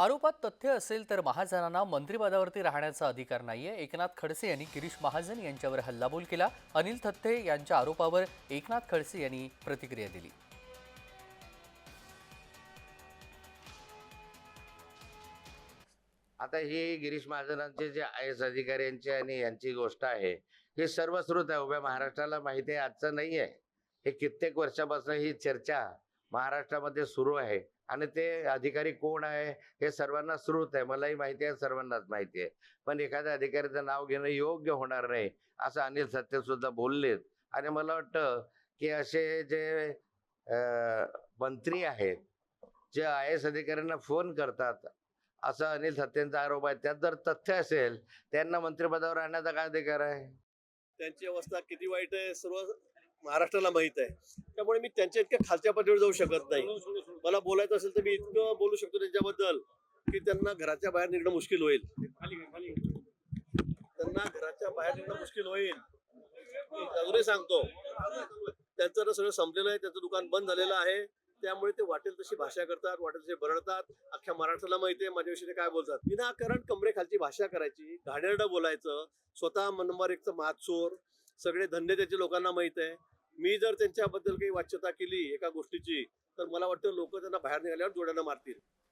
आरोपात तथ्य असेल तर महाजनांना मंत्रिपदावरती राहण्याचा अधिकार नाहीये. एकनाथ खडसे यांनी गिरीश महाजन यांच्यावर हल्लाबोल केला. अनिल थत्ते यांच्या आरोपावर एकनाथ खडसे यांनी प्रतिक्रिया दिली. आता ही गिरीश महाजनांचे जे आय एस अधिकाऱ्यांची आणि यांची गोष्ट आहे हे सर्वश्रुत आहे. उभ्या महाराष्ट्राला माहिती आहे आजचं नाही आहे हे कित्येक वर्षापासून ही चर्चा महाराष्ट्रामध्ये सुरू आहे. आणि ते अधिकारी कोण आहे? हे सर्वांना श्रुत आहे. मलाही माहिती आहे सर्वांनाच माहिती आहे. पण एखाद्या अधिकाऱ्याचं नाव घेणं योग्य होणार नाही असं अनिल सत्य सुद्धा बोललेत. आणि मला वाटतं की असे जे मंत्री आहेत जे आय एस अधिकाऱ्यांना फोन करतात असं अनिल सत्यांचा आरोप आहे. त्यात जर तथ्य असेल त्यांना मंत्रिपदावर आणण्याचा काय अधिकार आहे? त्यांची अवस्था किती वाईट आहे सर्व महाराष्ट्राला माहीत आहे. त्यामुळे मी त्यांच्या इतक्या खालच्या पातळीवर जाऊ शकत नाही. मला बोलायचं असेल तर मी इतकं बोलू शकतो त्यांच्याबद्दल की त्यांना घराच्या बाहेर निघणं मुश्किल होईल. त्यांना घराच्या बाहेर निघणं मुश्किल होईल. मी अजूनही सांगतो त्यांचं तर सगळं संपलेलं आहे त्यांचं दुकान बंद झालेलं आहे. त्यामुळे ते वाटेल तशी भाषा करतात वाटेल तसे बरडतात. अख्ख्या महाराष्ट्राला माहिती आहे माझ्याविषयी ते काय बोलतात. विनाकारण कमरेखालची भाषा करायची घाणेरडं बोलायचं स्वतः नंबर एकचं महाचोर सगळे धंदे त्याचे लोकांना माहीत आहे. मी जर त्यांच्याबद्दल काही वाच्यता केली एका गोष्टीची तर मला वाटतं लोक त्यांना बाहेर निघाल्यावर जोड्यानं मारतील.